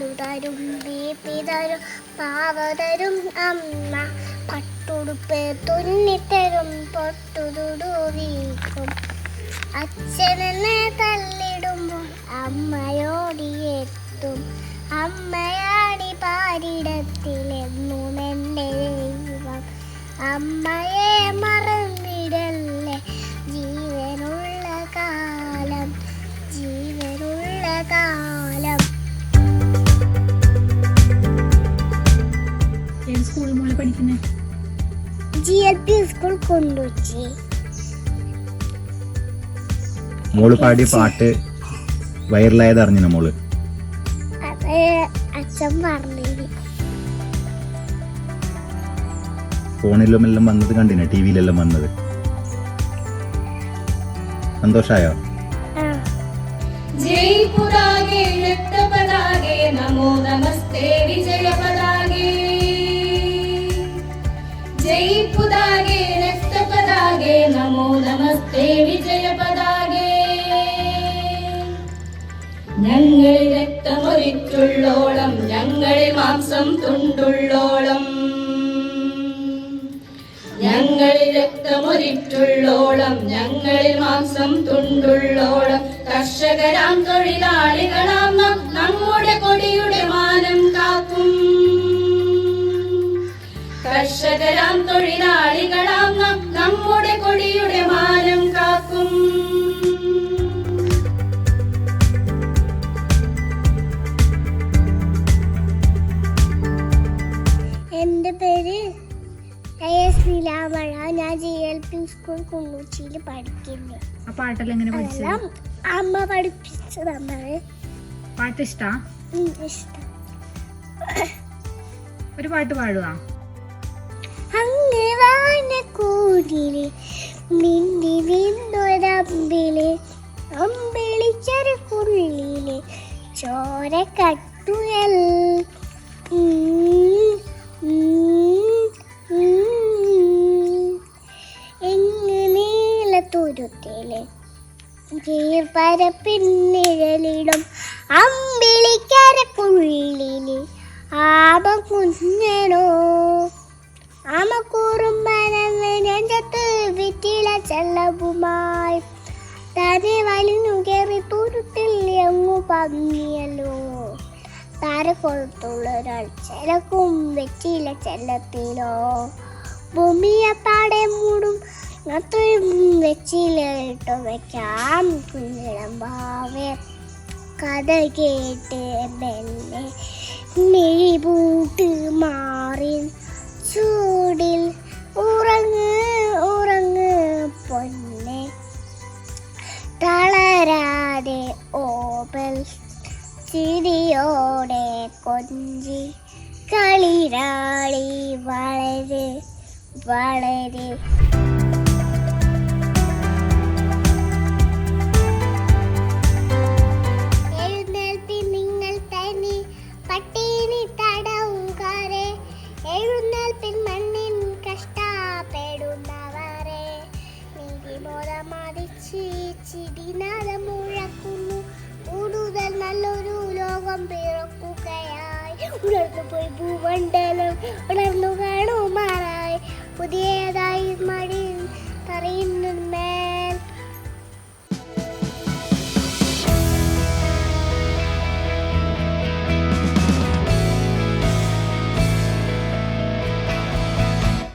പാലു തരും ബീപ്പി തരും പാവ തരും അമ്മ പട്ടുടുപ്പ് തുന്നിത്തരും പൊട്ടുതുടുവീക്കും അച്ഛനെന്നെ തള്ളിടുമ്പോൾ അമ്മയോടിയെത്തും അമ്മയാടി പാരിടത്തിലെന്നും എന്റെ ദൈവം. അമ്മയെ മറന്നിടല്ലേ ജീവനുള്ള കാലം ജീവനുള്ള കാലം പിന്നെ സ്കൂൾ കൊണ്ടുവച്ചി. മോൾ പാടിയ പാട്ട് വൈറലായത് അറിഞ്ഞു മോൾ അച്ഛൻ പറഞ്ഞു ഫോണിലും എല്ലാം വന്നത് കണ്ടിനെ? ടിവിയിലെല്ലാം വന്നത്? സന്തോഷായോ? ജയ് പുരാഗേ നമോ നമസ്തേ വിജയപതാ विजयपदागे जय पुदागे नृत्यपदागे नमो नमस्ते विजयपदागे ഞങ്ങളിൽ രക്തമൊരിറ്റുള്ളോളം ഞങ്ങളിൽ മാംസം തുണ്ടുള്ളോളം ഞങ്ങളിൽ രക്തമൊരിറ്റുള്ളോളം ഞങ്ങളിൽ മാംസം തുണ്ടുള്ളോളം കർഷകരാം തൊഴിലാളികളാം നാം പേര്? ഐ എസ് നിലാമഴ ഞാൻ ജി എൽ പി സ്കൂൾ കുണ്ണൂച്ചിയിൽ പഠിക്കുന്നു. ആ പാട്ടെല്ലാം എങ്ങനെ പഠിച്ചത്? അതെല്ലാം അമ്മ പഠിപ്പിച്ചു നമ്മൾ പാട്ട് ഇഷ്ടാ? ഉം, ഇഷ്ടം. ഒരു പാട്ട് പാടുവാ. അങ്ങ് വാനക്കൂടിൽ മിന്നി നിന്നൊരമ്പിൽ അമ്പിളിച്ചൊരു കുള്ളിൽ ചോര കട്ടുയൽ നീലത്തുരുത്തിൽ പരപ്പിന്നിഴലിടും അമ്പിളിക്കരക്കുള്ളിലെ ആമ കുഞ്ഞനോ. ആമ കുറുമ്പനെന്ന് നെഞ്ചത്ത് വിറ്റില ചെല്ലവുമായി തന്നെ വലിഞ്ഞു കയറി തുരുത്തിൽ എങ്ങു പങ്ങിയല്ലോ താര കൊളുത്തുള്ള ഒരാൾ ചിലക്കും വെച്ചില ചെല്ലത്തിലോ ഭൂമിയെ പാടെ മൂടും അത്രയും വെച്ചില ഇട്ടോ വെക്കാം. കുഞ്ഞിടം കഥ കേട്ട് മെല്ലെ മിഴിപൂട്ട് മാറി. ചൂടിൽ ഉറങ്ങ് ഉറങ്ങ് പൊന്നെ. തളരാതെ ഓപൽ ചിരിയോടെ കൊഞ്ചി കളിരാളി. വളരെ വളരെ Wala akong lugar.